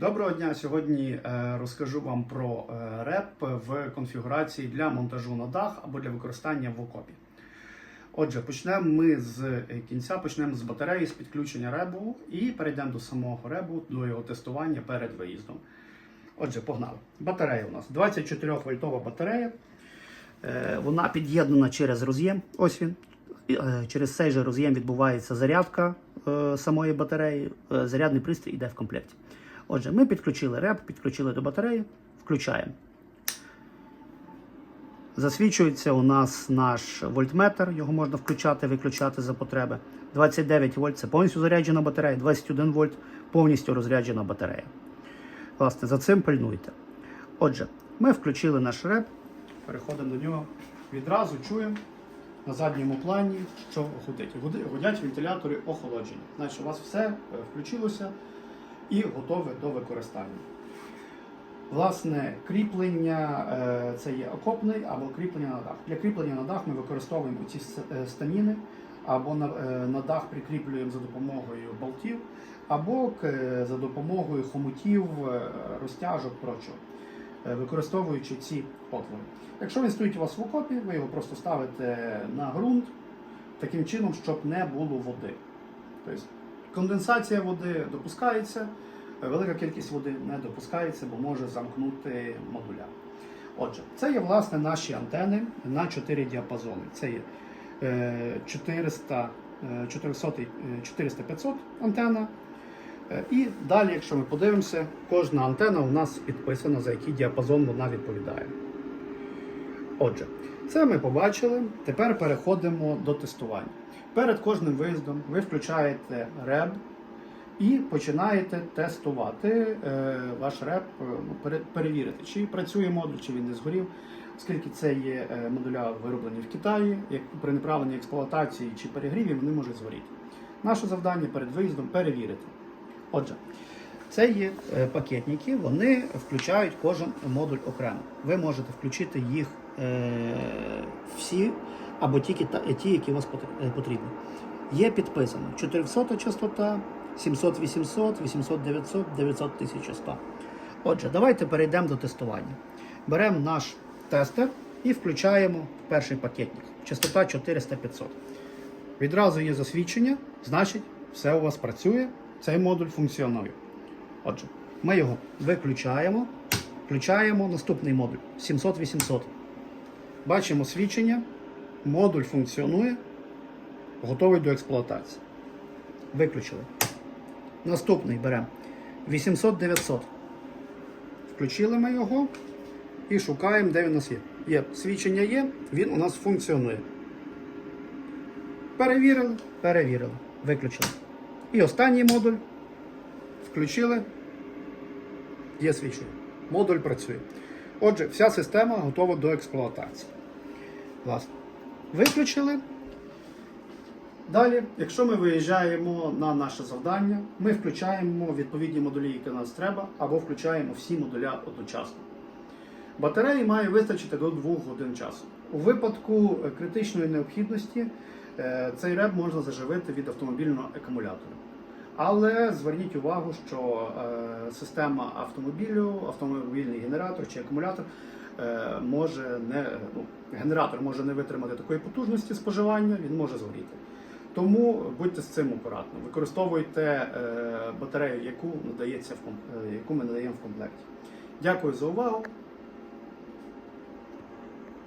Доброго дня! Сьогодні е, розкажу вам про е, реп в конфігурації для монтажу на дах або для використання в окопі. Отже, почнемо ми з кінця, почнемо з батареї, з підключення ребу і перейдемо до самого ребу, до його тестування перед виїздом. Отже, погнали. Батарея у нас 24 вольтова батарея. Е, Вона під'єднана через роз'єм. Ось він. Е, Через цей же роз'єм відбувається зарядка е, самої батареї. Е, Зарядний пристрій йде в комплекті. Отже, ми підключили реп, підключили до батареї, включаємо. Засвічується у нас наш вольтметр, його можна включати, виключати за потреби. 29 вольт це повністю заряджена батарея, 21 вольт повністю розряджена батарея. Власне, за цим пильнуйте. Отже, ми включили наш реп, переходимо до нього. Відразу чуємо на задньому плані, що гудить. Гуди- Гудять вентилятори охолодження. Значить, у вас все е, включилося і готове до використання. Власне, кріплення е, це є окопний або кріплення на дах. Для кріплення на дах ми використовуємо ці е, станіни, або на, е, на дах прикріплюємо за допомогою болтів, або за допомогою хомутів, розтяжок прочого, використовуючи ці отвори. Якщо він стоїть у вас в окопі, ви його просто ставите на ґрунт таким чином, щоб не було води. Тобто конденсація води допускається, велика кількість води не допускається, бо може замкнути модуля. Отже, це є власне наші антени на 4 діапазони. Це є е, 400, е, 400, е, 400-500 антена. Е, І далі, якщо ми подивимося, кожна антена у нас підписана, за який діапазон вона відповідає. Отже, це ми побачили. Тепер переходимо до тестування. Перед кожним виїздом ви включаєте реб і починаєте тестувати е, ваш реб, е, ну, перевірити, чи працює модуль, чи він не згорів, оскільки це є е, модуля вироблені в Китаї, як при неправильній експлуатації чи перегріві вони можуть згоріти. Наше завдання перед виїздом перевірити. Отже, це є пакетники, вони включають кожен модуль окремо. Ви можете включити їх всі або тільки ті, які у вас е, потрібні. Є підписано 400 частота, 700 800, 800 900, 900 1100. Отже, давайте перейдемо до тестування. Беремо наш тестер і включаємо перший пакетник. Частота 400-500. Відразу є засвідчення, значить, все у вас працює, цей модуль функціонує. Отже, ми його виключаємо, включаємо наступний модуль 700-800. Бачимо свідчення, модуль функціонує, готовий до експлуатації. Виключили. Наступний беремо 800-900. Включили ми його і шукаємо, де він у нас є. Є свідчення є, він у нас функціонує. Перевірили, перевірили, виключили. І останній модуль включили, є свідчення. Модуль працює. Отже, вся система готова до експлуатації. Власне. Виключили. Далі, якщо ми виїжджаємо на наше завдання, ми включаємо відповідні модулі, які нас треба, або включаємо всі модуля одночасно. Батареї має вистачити до 2 годин часу. У випадку критичної необхідності е, цей реб можна заживити від автомобільного акумулятора. Але зверніть увагу, що е, система автомобілю, автомобільний генератор чи акумулятор може не ну, генератор може не витримати такої потужності споживання, він може згоріти. Тому будьте з цим акуратно. Використовуйте е, батарею, яку надається в ком- е, яку ми надаємо в комплекті. Дякую за увагу.